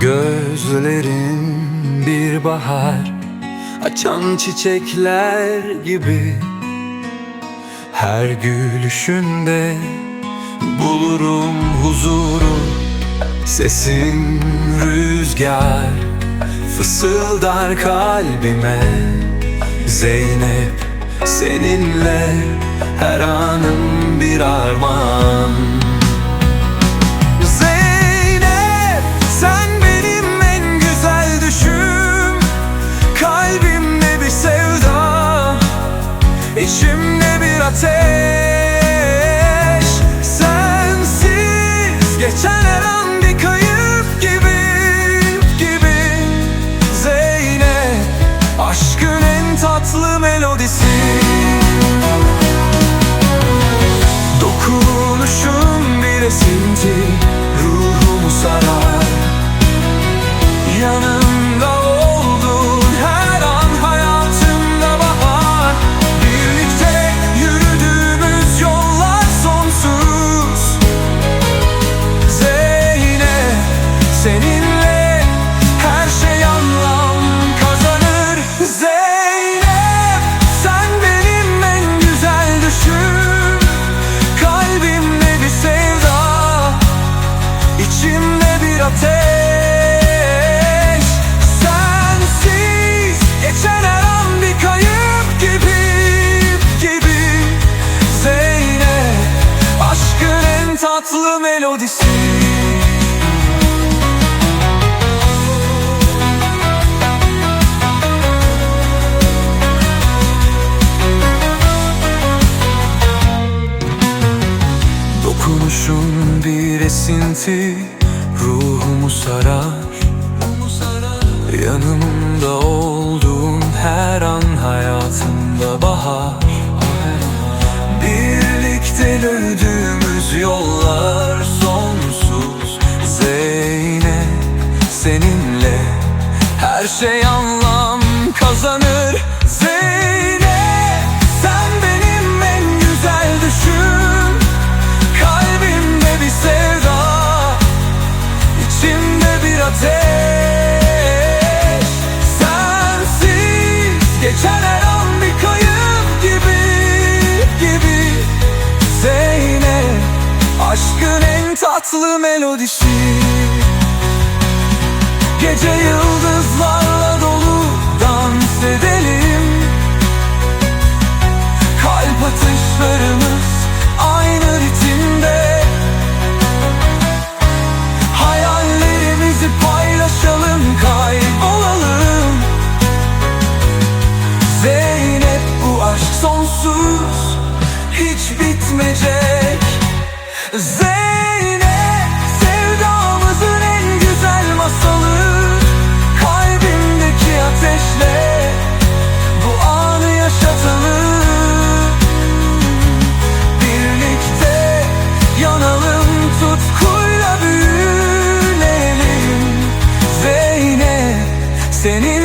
Gözlerin bir bahar Açan çiçekler gibi. Her gülüşünde Bulurum huzuru Sesin rüzgar Fısıldar kalbime. Zeynep seninle Her anım bir armağan içimde bir ateş. Sensiz geçen her an bir kayıp gibi gibi. Zeynep aşkın en tatlı melodisi. Dokunuşun bir esinti tatlı melodisi. Dokunuşun bir esinti Ruhumu sarar. Yanımda olduğun her an hayatımda bahar. Birlikte yürüdüğümüz şey anlam kazanır. Zeynep sen benim en güzel düşüm Kalbimde bir sevda içimde bir ateş. Sensiz geçen her an bir kayıp gibi gibi. Zeynep aşkın en tatlı melodisi. Gece yıldızı bitmeyecek Zeynep sevdamızın en güzel masalı. Kalbimdeki ateşle bu anı yaşatalım Birlikte yanalım tutkuyla büyüleyelim. Zeynep seni